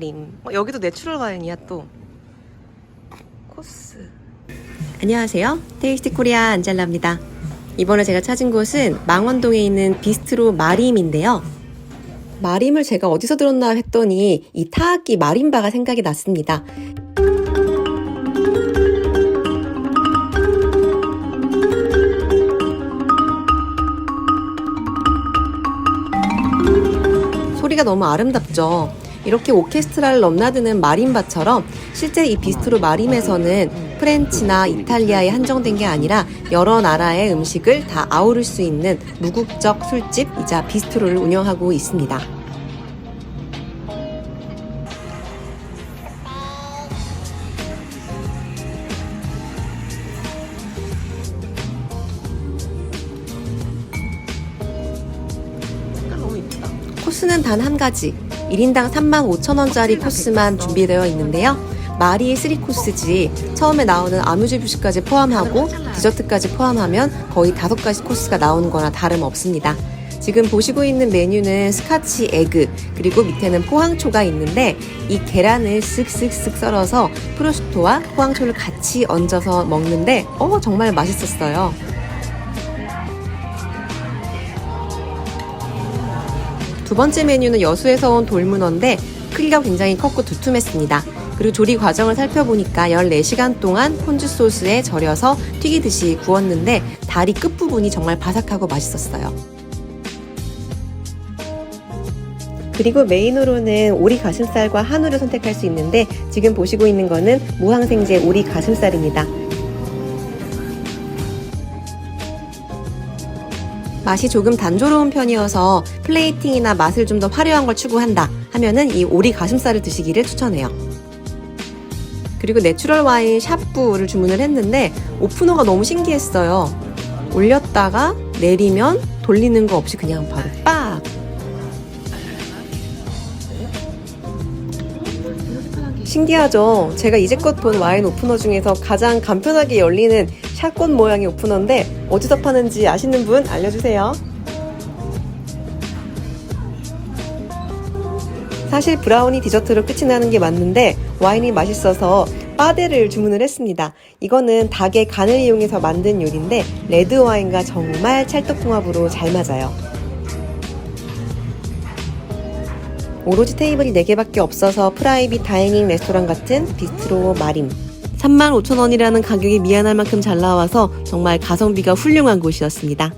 마림. 어, 여기도 내추럴 와인이야 또. 코스. 안녕하세요. 테이스티 코리아 안젤라입니다. 이번에 제가 찾은 곳은 망원동에 있는 비스트로 마림인데요. 마림을 제가 어디서 들었나 했더니 이 타악기 마림바가 생각이 났습니다. 소리가 너무 아름답죠. 이렇게 오케스트라를 넘나드는 마림바처럼 실제 이 비스트로 마림에서는 프렌치나 이탈리아에 한정된 게 아니라 여러 나라의 음식을 다 아우를 수 있는 무국적 술집이자 비스트로를 운영하고 있습니다. 코스는 단 한 가지. 1인당 35,000원짜리 코스만 준비되어 있는데요. 마리 3코스지 처음에 나오는 아뮤즈 뷰시까지 포함하고 디저트까지 포함하면 거의 다섯 가지 코스가 나오는 거나 다름없습니다. 지금 보시고 있는 메뉴는 스카치 에그 그리고 밑에는 포항초가 있는데 이 계란을 쓱쓱쓱 썰어서 프로슈토와 포항초를 같이 얹어서 먹는데 어 정말 맛있었어요. 두 번째 메뉴는 여수에서 온 돌문어인데 크기가 굉장히 컸고 두툼했습니다. 그리고 조리 과정을 살펴보니까 14시간 동안 폰즈 소스에 절여서 튀기듯이 구웠는데 다리 끝부분이 정말 바삭하고 맛있었어요. 그리고 메인으로는 오리 가슴살과 한우를 선택할 수 있는데 지금 보시고 있는 거는 무항생제 오리 가슴살입니다. 맛이 조금 단조로운 편이어서 플레이팅이나 맛을 좀 더 화려한 걸 추구한다 하면은 이 오리 가슴살을 드시기를 추천해요. 그리고 내추럴 와인 샤프를 주문을 했는데 오프너가 너무 신기했어요. 올렸다가 내리면 돌리는 거 없이 그냥 바로 빡! 신기하죠? 제가 이제껏 본 와인 오프너 중에서 가장 간편하게 열리는 샷건 모양의 오프너인데 어디서 파는지 아시는 분 알려주세요. 사실 브라우니 디저트로 끝이 나는 게 맞는데 와인이 맛있어서 빠데를 주문을 했습니다. 이거는 닭의 간을 이용해서 만든 요리인데 레드 와인과 정말 찰떡궁합으로 잘 맞아요. 오로지 테이블이 4개밖에 없어서 프라이빗 다이닝 레스토랑 같은 비스트로 마림. 35,000원이라는 가격이 미안할 만큼 잘 나와서 정말 가성비가 훌륭한 곳이었습니다.